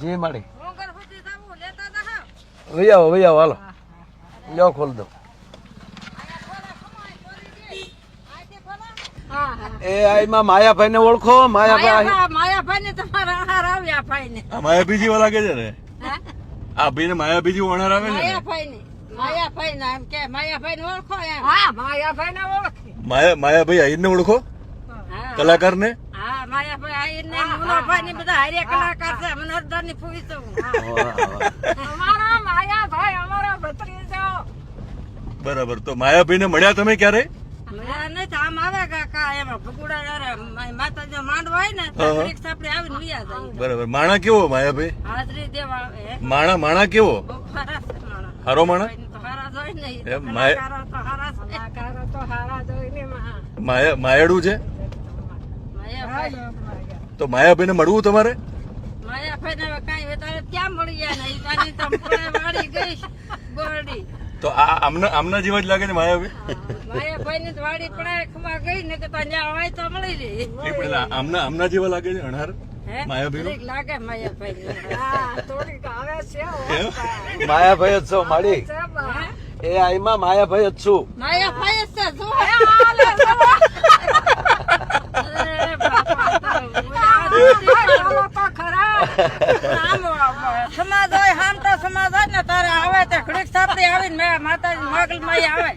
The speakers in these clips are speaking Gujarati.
જી માડી જાઓ. વહી આવો વહી આવો હાલો. લ્યો ખોલ દો. હા, હા. એ આઈમાં માયાભાઈ ને ઓળખો માયાભાઈ માયાભાઈ ને તમારા આહાર આવ્યા ભાઈને. આ માયા બીજી વાળા કે છે ને? આ ભાઈ ને માયા બીજી આવે ને? માયાભાઈ ને માયાભાઈ ને એમ કે માયાભાઈને ઓળખો હા માયાભાઈ ને ઓળખી. માયા માયાભાઈ આહિરને ઓળખો? કલાકાર ને મુનાભાઈને બધા હારે કલાકાર છે. મને છું. અમારા ભત્રીજો. બરાબર તો માયાભાઈ ને મળ્યા તમે ક્યારે મળ્યા નહીં આમ આવે કાકા એમાં ભગુડા યારે માતાજી માંડવા હોય ને તો હા, હા. રિક્ષા આપણે આવીને જાય. બરાબર માણા કેવો માયાભાઈ? હાજરી દેવા આવે માણા માણા કેવો? હારો માણા. માયાડું છે? તો માયાભાઈ ને? મળવું તમારે તો આ આમના આમના જેવા જ લાગે છે માયાભાઈ? માયાભાઈની તો વાડી પડાય ખવા ગઈ ને કે તો ત્યાં હોય તો મળી લે. નહીં પણ એટલે આમના આમના જેવા લાગે છે અણહાર હે? માયાભાઈનું? થોડીક લાગે માયાભાઈ જ છો માળી હે? એ આઈમાં માયાભાઈ જ છું. માયાભાઈ જ છે શું હે? હાલે છે. અરે બાપા, તો તો ખરા. આમ સમાજ હોય હામટા સમાજ હોય ને તારે આવે તે ઘડીક સાપડી આવીને મેં માતાજી મગલમાં આવે.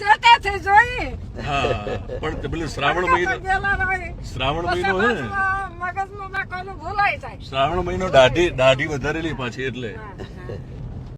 ચેતાથી જોઈ. હા પણ પેલું શ્રાવણ મહિનો શ્રાવણ મહિનો છે ને? મગજનું નાખવાનું ભૂલાઈ જાય. શ્રાવણ મહિનો દાઢી દાઢી વધારેલી પાછી એટલે.